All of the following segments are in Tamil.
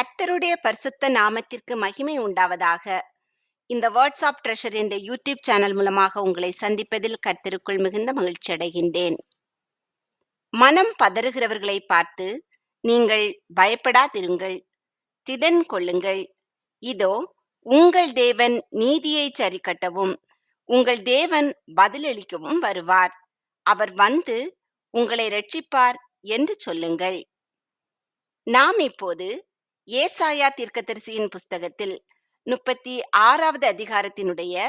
கத்தருடைய பரிசுத்த நாமத்திற்கு மகிமை உண்டாவதாக. இந்த வாட்ஸ்அப் ட்ரெஷர் என்ற யூடியூப் சேனல் மூலமாக உங்களை சந்திப்பதில் கர்த்தருக்குள் மிகுந்த மகிழ்ச்சி அடைகின்றேன். மனம் பதறுகிறவர்களை பார்த்து நீங்கள் பயப்படாதிருங்கள் திடன் கொள்ளுங்கள். இதோ உங்கள் தேவன் நீதியை சரிக்கட்டவும் உங்கள் தேவன் பதிலளிக்கவும் வருவார். அவர் வந்து உங்களை ரட்சிப்பார் என்று சொல்லுங்கள். நாம் இப்போது ஏசாயா தீர்க்கதரிசியின் புஸ்தகத்தில் முப்பத்தி ஆறாவது அதிகாரத்தினுடைய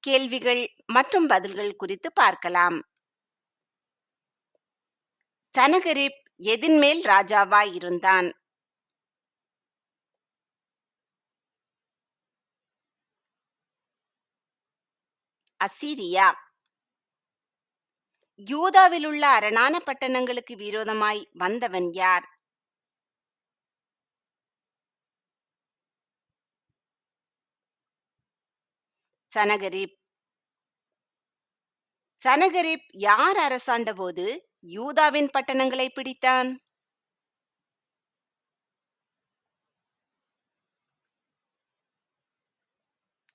கேள்விகள் மற்றும் பதில்கள் குறித்து பார்க்கலாம். சனகரிப் எதின்மேல் ராஜாவாய் இருந்தான்? அசீரியா. யூதாவிலுள்ள அரணான பட்டணங்களுக்கு விரோதமாய் வந்தவன் யார்? சனகரிப் சனகரிப் யார் அரசாண்ட போது யூதாவின் பட்டணங்களை பிடித்தான்?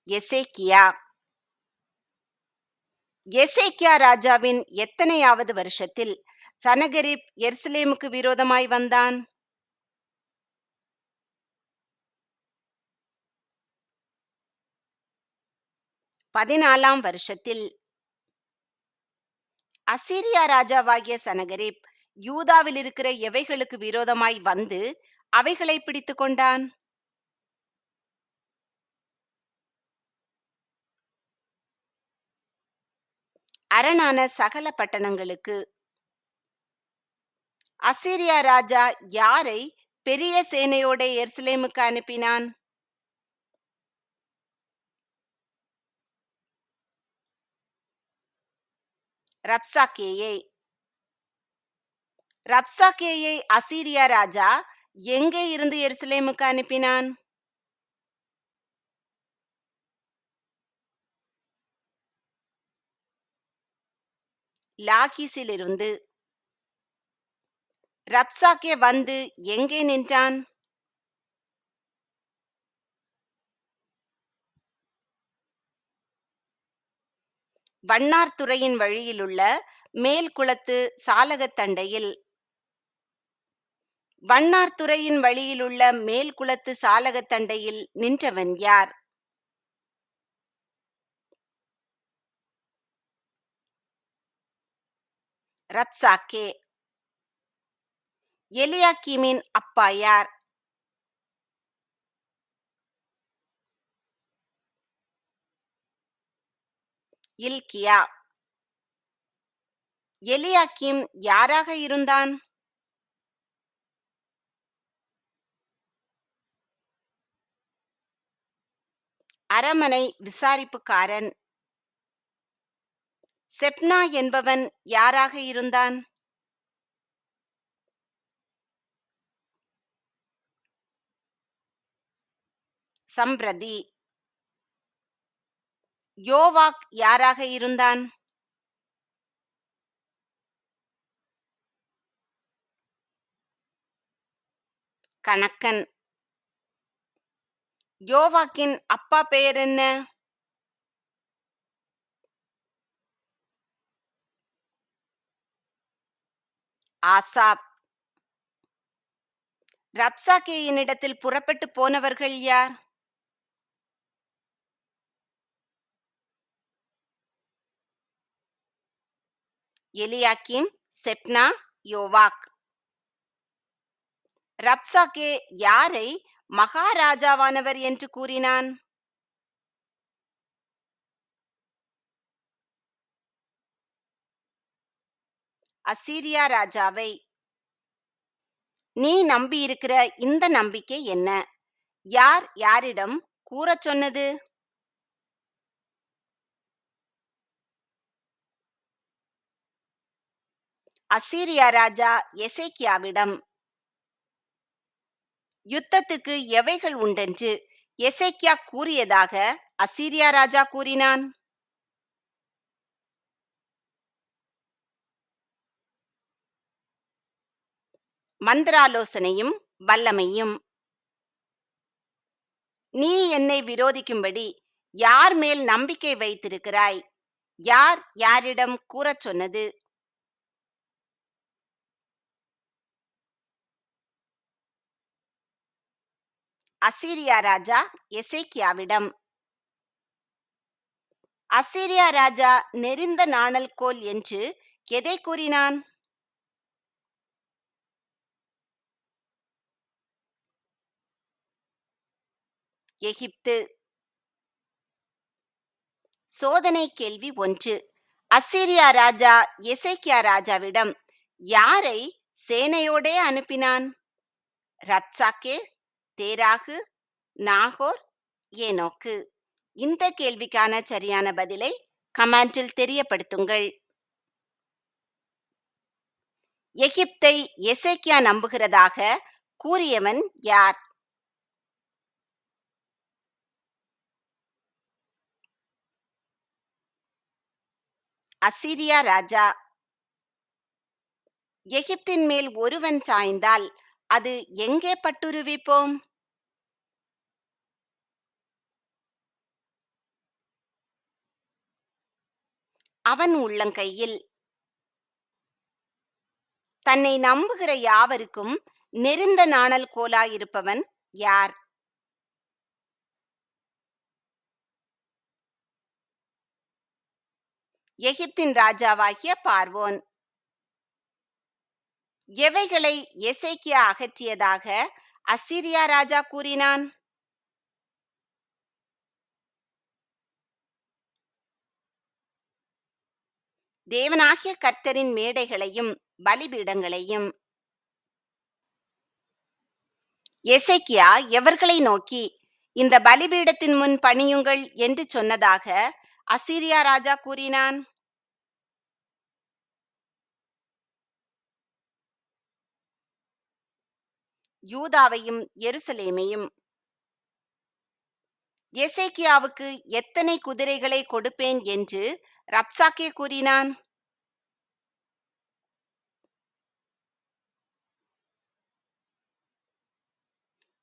எசேக்கியா. எசேக்கியா ராஜாவின் எத்தனையாவது வருஷத்தில் சனகரிப் எருசலேமுக்கு விரோதமாய் வந்தான்? பதினாலாம் வருஷத்தில். அசீரியா ராஜாவாகிய சனகரிப் யூதாவில் இருக்கிற எவைகளுக்கு விரோதமாய் வந்து அவைகளை பிடித்து கொண்டான்? அரணான சகல பட்டணங்களுக்கு. அசீரியா ராஜா யாரை பெரிய சேனையோட எர்சலேமுக்கு அனுப்பினான்? ரப்சாக்கேயை. ரப்சாக்கேயை அசீரியா ராஜா எங்கே இருந்து எருசலேமுக்கு அனுப்பினான்? லாகிஸிலிருந்து ரப்சாக்கே வந்து எங்கே நின்றான்? வண்ணார்துறையின் வழியிலுள்ள மேல்குளத்து சாலகத்தண்டையில் வண்ணார்துறையின் வழியிலுள்ள மேல்குளத்து சாலகத்தண்டையில் நின்றவன் யார்? ரப்சாக்கே. எலியாக்கீமின் அப்பா யார்? இல்கியா? எலியாக்கிம் யாராக இருந்தான்? அரமனை விசாரிப்புக்காரன். செப்னா என்பவன் யாராக இருந்தான்? சம்பிரதி. யோவாக் யாராக இருந்தான்? கணக்கன். யோவாக்கின் அப்பா பெயர் என்ன? ஆசாப். ரப்சாக்கேயினிடத்தில் புறப்பட்டு போனவர்கள் யார்? எலியாக்கிம் செப்னா யோவாக். ரப்சாக்கே யாரை மகாராஜாவானவர் என்று கூறினான்? அசீரியா ராஜாவை. நீ நம்பியிருக்கிற இந்த நம்பிக்கை என்ன? யார் யாரிடம் கூறச் சொன்னது? அசீரியா ராஜா எசேக்கியாவிடம் யுத்தத்துக்கு எவைகள் உண்டென்று எசேக்கியா கூறியதாக அசீரியா ராஜா கூறினான். மந்திராலோசனையும் வல்லமையும். நீ என்னை விரோதிக்கும்படி யார் மேல் நம்பிக்கை வைத்திருக்கிறாய்? யார் யாரிடம் கூறச் சொன்னது அசீரியா ராஜா எசேக்கியாவிடம். அசீரியா ராஜா நெறிந்த நாணல் கோல் என்று எதை கூறினான். எகிப்து. சோதனை கேள்வி ஒன்று. அசீரியா ராஜா எசேக்கியா ராஜாவிடம் யாரை? சேனையோடே அனுப்பினான். ரத்சாக்கே தேராகு நாகோர் ஏனோக்கு? இந்த கேள்விக்கான சரியான பதிலை கமெண்டில் தெரியப்படுத்துங்கள். எகிப்தை எசேக்கியா நம்புகிறதாக கூறியவன் யார்? அசிரியா ராஜா. எகிப்தின் மேல் ஒருவன் சாய்ந்தால் அது எங்கே பட்டுருவிப்போம்? அவன் உள்ளங்கையில். தன்னை நம்புகிற யாவருக்கும் நெருந்த நாணல் கோலாயிருப்பவன் யார்? எகிப்தின் ராஜாவாகிய பார்வோன். எவைகளை எசேக்கியா அகற்றியதாக அசீரியா ராஜா கூறினான்? தேவனாகிய கர்த்தரின் மேடைகளையும் பலிபீடங்களையும் எசேக்கியா எவர்களை நோக்கி இந்த பலிபீடத்தின் முன் பணியுங்கள் என்று சொன்னதாக அசீரியா ராஜா கூறினான். யூதாவையும் எருசலேமையும். எசேக்கியாவுக்கு எத்தனை குதிரைகளை கொடுப்பேன் என்று ரப்சாக்கே கூறினான்.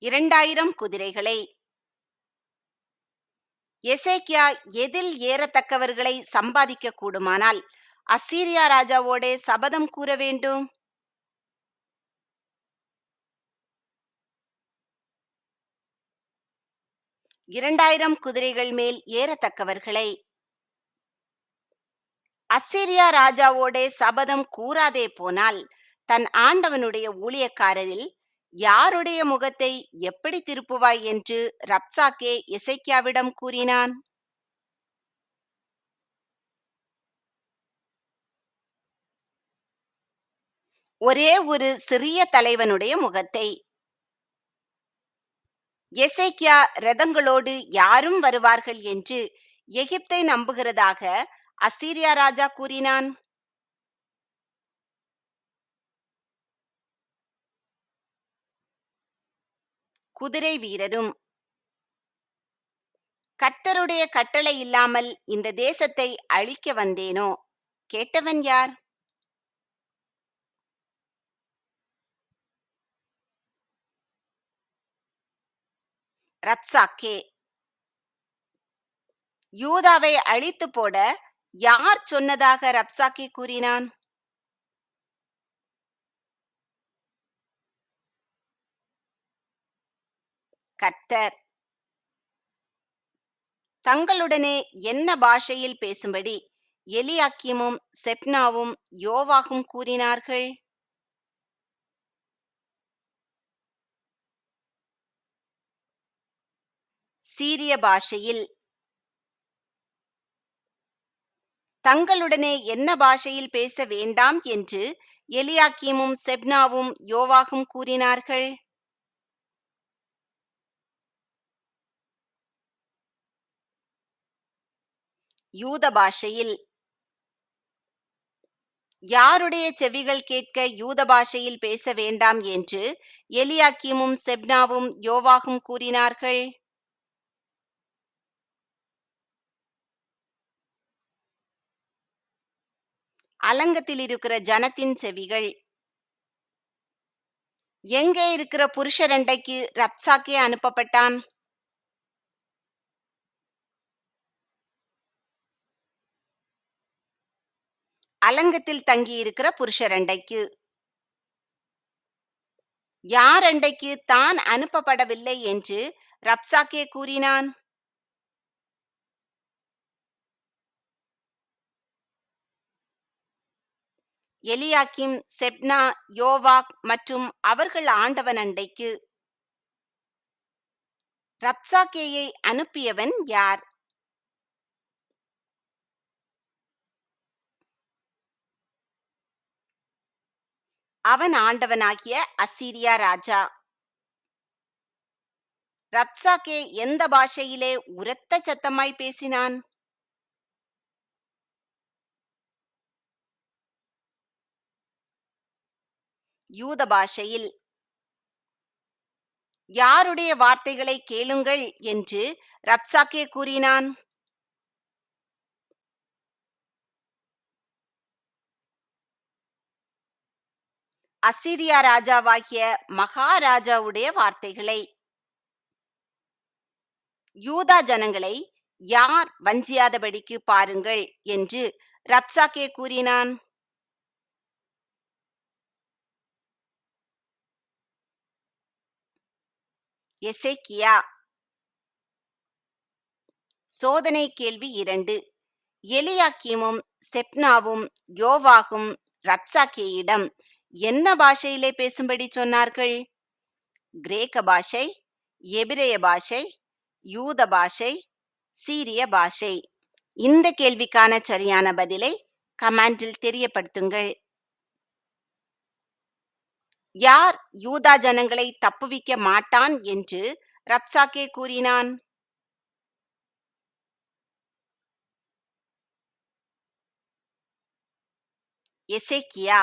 இரண்டாயிரம் குதிரைகளை. எசேக்கியா எதில் ஏறத்தக்கவர்களை சம்பாதிக்க கூடுமானால் அசீரியா ராஜாவோடே சபதம் கூற வேண்டும். இரண்டாயிரம் குதிரைகள் மேல் ஏறத்தக்கவர்களை. அசிரியா ராஜாவோடே சபதம் கூறாதே போனால் தன் ஆண்டவனுடைய ஊழியக்காரரில் யாருடைய முகத்தை எப்படி திருப்புவாய் என்று ரப்சாக்கே இசைக்கியாவிடம் கூறினான். ஒரே ஒரு சிறிய தலைவனுடைய முகத்தை எசேக்கியா ரதங்களோடு யாரும் வருவார்கள் என்று எகிப்தை நம்புகிறதாக அசீரியா ராஜா கூறினான். குதிரை வீரரும் கர்த்தருடைய கட்டளை இல்லாமல் இந்த தேசத்தை அழிக்க வந்தேனோ? கேட்டவன் யார்? ரத்சாக்கே யூதாவை அழித்து போட யார் சொன்னதாக ரப்சாக்கே கூறினான்? கத்தர் தங்களுடனே என்ன பாஷையில் பேசும்படி எலியாக்கியமும் செப்னாவும் யோவாகும் கூறினார்கள்? சீரிய பாஷையில் தங்களுடனே என்ன பாஷையில் பேச வேண்டாம் என்று எலியாக்கீமும் செப்னாவும் யோவாகும் கூறினார்கள். யூத பாஷையில் யாருடைய செவிகள் கேட்க யூத பாஷையில் பேச வேண்டாம் என்று எலியாக்கீமும் செப்னாவும் யோவாகும் கூறினார்கள். அலங்கத்தில் இருக்கிற ஜனத்தின் செவிகள். எங்கே இருக்கிற புருஷ ரெண்டைக்கு ரப்சாக்கே அனுப்பப்பட்டான்? அலங்கத்தில் தங்கியிருக்கிற புருஷரண்டைக்கு யார் அண்டைக்கு தான் அனுப்பப்படவில்லை என்று ரப்சாக்கே கூறினான்? எலியாக்கிம் செப்னா யோவாக் மற்றும் அவர்கள் ஆண்டவன் அண்டைக்கு ரப்சாக்கேயை அனுப்பியவன் யார்? அவன் ஆண்டவனாகிய அசீரியா ராஜா. ரப்சாக்கே எந்த பாஷையிலே உரத்த சத்தமாய் பேசினான்? யூத பாஷையில். யாருடைய வார்த்தைகளை கேளுங்கள் என்று ரப்சாக்கே கூறினான். அசிரியா ராஜாவாகிய மகாராஜாவுடைய வார்த்தைகளை. யூதா ஜனங்களை யார் வஞ்சியாதபடிக்கு பாருங்கள் என்று ரப்சாக்கே கூறினான். எசேக்கியா. சோதனை கேள்வி இரண்டு. எலியாக்கீமும் செப்னாவும் யோவாகும் ரப்சாக்கேயிடம் என்ன பாஷையிலே பேசும்படி சொன்னார்கள்? கிரேக்க பாஷை எபிரேய பாஷை யூத பாஷை சீரிய பாஷை. இந்த கேள்விக்கான சரியான பதிலை கமெண்டில் தெரியப்படுத்துங்கள். யார் யூதா ஜனங்களை தப்புவிக்க மாட்டான் என்று ரப்சாக்கே கூறினான். எசேக்கியா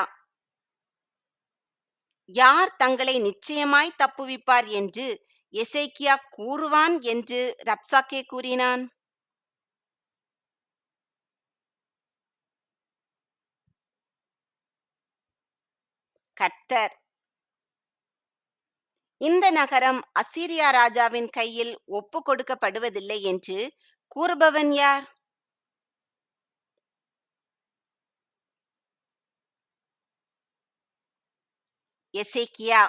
யார் தங்களை நிச்சயமாய் தப்புவிப்பார் என்று எசேக்கியா கூறுவான் என்று ரப்சாக்கே கூறினான். கர்த்தர் இந்த நகரம் அசீரியா ராஜாவின் கையில் ஒப்பு கொடுக்கப்படுவதில்லை என்று கூறுபவன் யார்? எசேக்கியா.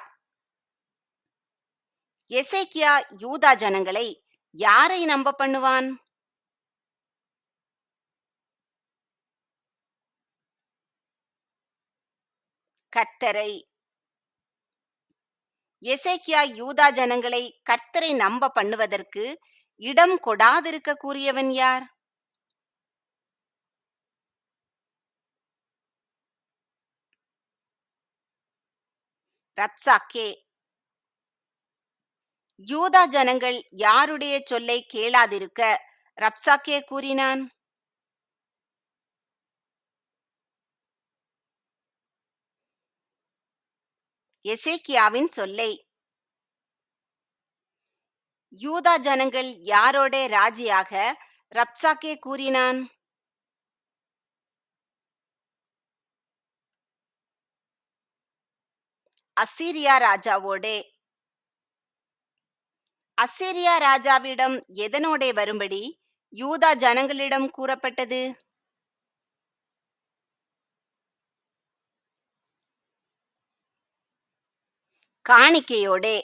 எசேக்கியா யூதா ஜனங்களை யாரை நம்ப பண்ணுவான்? கர்த்தரை எசேக்கியா யூதா ஜனங்களை கர்த்தரை நம்ப பண்ணுவதற்கு இடம் கொடாதிருக்க கூறியவன் யார்? ரப்சாக்கே யூதா ஜனங்கள் யாருடைய சொல்லை கேளாதிருக்க ரப்சாக்கே கூறினான்? எசேக்கியாவின் சொல்லை. யூதா ஜனங்கள் யாரோட ராஜியாக? ரப்சாக்கே கூறினான். அசீரியா ராஜாவோடே. அசீரியா ராஜாவிடம் எதனோடே வரும்படி? யூதா ஜனங்களிடம் கூறப்பட்டது. காணிக்கையோடே.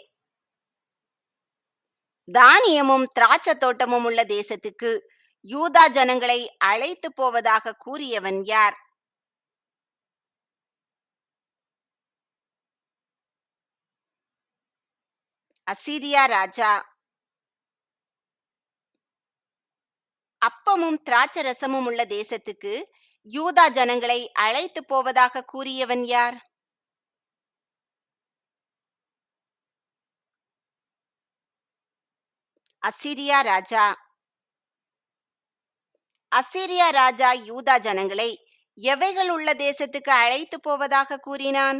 தானியமும் திராட்சை தோட்டமும் உள்ள தேசத்துக்கு யூதா ஜனங்களை அழைத்து போவதாக கூறியவன் யார்? அசீரியா ராஜா. அப்பமும் திராட்சை ரசமும் உள்ள தேசத்துக்கு யூதா ஜனங்களை அழைத்து போவதாக கூறியவன் யார்? அசிரியா ராஜா. அசிரியா ராஜா யூதா ஜனங்களை எவைகள் உள்ள தேசத்துக்கு அழைத்து போவதாக கூறினான்?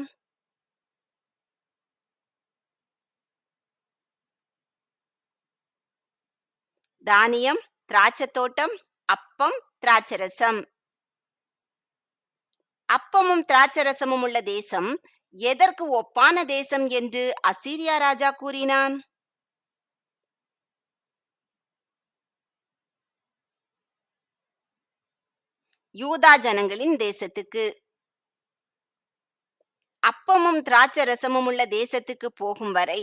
தானியம் திராட்சை தோட்டம் அப்பம் திராட்சரசம். அப்பமும் திராட்சரசமும் உள்ள தேசம் எதற்கு ஒப்பான தேசம் என்று அசீரியா ராஜா கூறினான்? யூதா ஜனங்களின் தேசத்துக்கு. அப்பமும் திராட்சரசமும் உள்ள தேசத்துக்கு போகும் வரை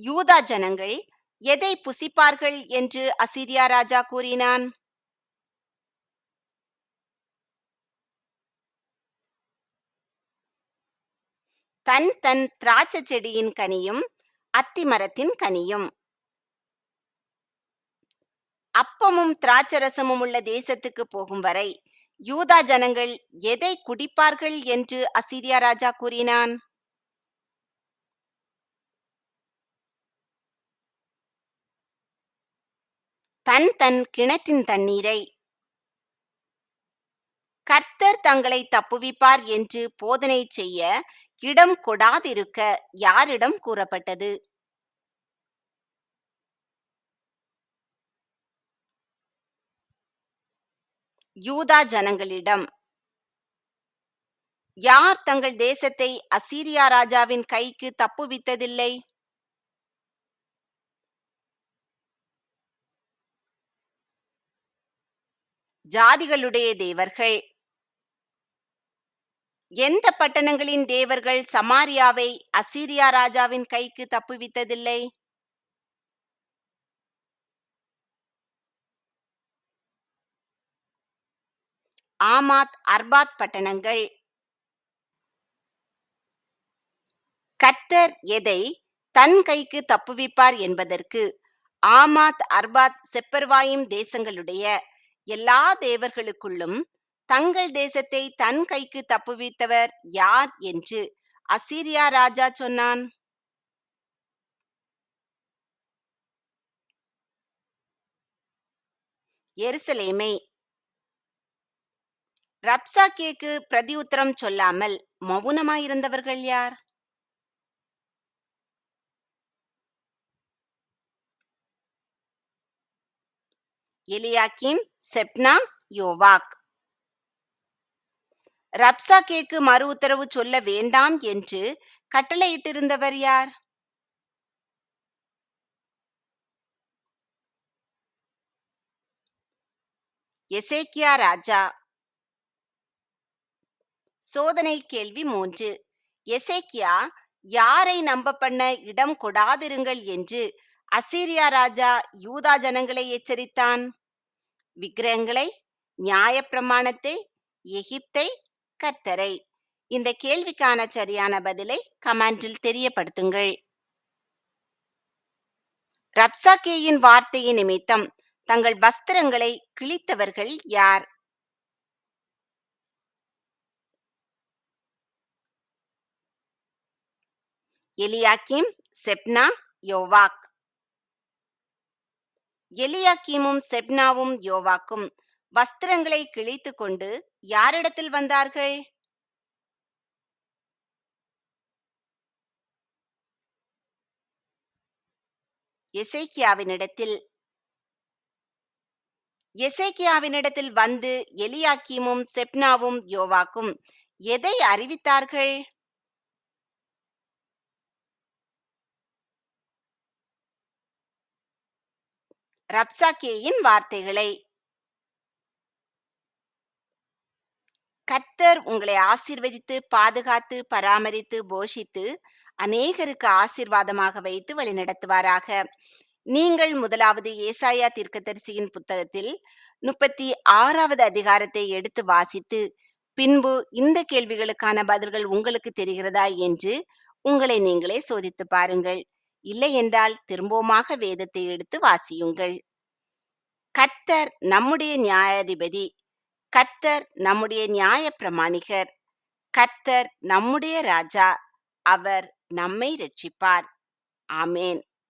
யூதா ஜனங்கள் எதை புசிப்பார்கள் என்று அசீரியா ராஜா கூறினான்? தன் தன் திராட்சை செடியின் கனியும் அத்திமரத்தின் கனியும். அப்பமும் திராட்சரசமும் உள்ள தேசத்துக்கு போகும் வரை யூதா ஜனங்கள் எதை குடிப்பார்கள் என்று அசீரியா ராஜா கூறினான்? தன் தன் கிணற்றின் தண்ணீரை. கர்த்தர் தங்களை தப்புவிப்பார் என்று போதனை செய்ய இடம் கொடாதிருக்க யாரிடம் கூறப்பட்டது? யூதா ஜனங்களிடம். யார் தங்கள் தேசத்தை அசீரியா ராஜாவின் கைக்கு தப்புவித்ததில்லை ஜாதிகளுடைய தேவர்கள். எந்த பட்டணங்களின் தேவர்கள் சமாரியாவை அசீரியா ராஜாவின் கைக்கு தப்புவித்ததில்லை ஆமாத் அர்பாத் பட்டணங்கள். கர்த்தர் எதை தன் கைக்கு தப்புவிப்பார் என்பதற்கு ஆமாத் அர்பாத் செப்பர்வாயும் தேசங்களுடைய எல்லா தேவர்களுக்குள்ளும் தங்கள் தேசத்தை தன் கைக்கு தப்புவித்தவர் யார் என்று அசீரியா ராஜா சொன்னான். எருசலேமை ரப்சாக்கேக்கு பிரதியுத்தரம் சொல்லாமல் மௌனமாயிருந்தவர்கள் யார்? எலியாக்கிம் செப்னா யோவாக். ரப்சா கேக்கு மறு உத்தரவு சொல்ல வேண்டாம் என்று கட்டளையிட்டிருந்தவர் யார்? எசேக்கியா ராஜா. சோதனை கேள்வி மூன்று. எசேக்கியா யாரை நம்ப பண்ண இடம் கொடாதிருங்கள் என்று அசீரியா ராஜா யூதா ஜனங்களை எச்சரித்தான். விக்கிரகங்களை நியாயப்பிரமாணத்தை எகிப்தை கர்த்தரை. இந்த கேள்விக்கான சரியான பதிலை கமெண்டில் தெரியப்படுத்துங்கள். ரப்சாகேயின் வார்த்தையின் நிமித்தம் தங்கள் வஸ்திரங்களை கிழித்தவர்கள் யார்? எலியாக்கிம் செப்னா யோவாக். எலியாக்கீமும் செப்னாவும் யோவாக்கும் வஸ்திரங்களை கிழித்து கொண்டு யாரிடத்தில் வந்தார்கள்? எசேக்கியாவினிடத்தில். எசேக்கியாவினிடத்தில் வந்து எலியாக்கீமும் செப்னாவும் யோவாக்கும் எதை அறிவித்தார்கள்? ரப்சாக்கேயின் வார்த்தைகளை. கர்த்தர் உங்களை ஆசீர்வதித்து பாதுகாத்து பராமரித்து போஷித்து அநேகருக்கு ஆசீர்வாதமாக வைத்து வழிநடத்துவாராக. நீங்கள் முதலாவது ஏசாயா தீர்க்கதரிசியின் புத்தகத்தில் முப்பத்தி ஆறாவது அதிகாரத்தை எடுத்து வாசித்து பின்பு இந்த கேள்விகளுக்கான பதில்கள் உங்களுக்கு தெரிகிறதா என்று உங்களை நீங்களே சோதித்து பாருங்கள். இல்லை என்றால் திரும்பவுமாக வேதத்தை எடுத்து வாசியுங்கள். கர்த்தர் நம்முடைய நியாயாதிபதி. கர்த்தர் நம்முடைய நியாய பிரமாணிகர் கர்த்தர் நம்முடைய ராஜா. அவர் நம்மை ரட்சிப்பார். ஆமேன்.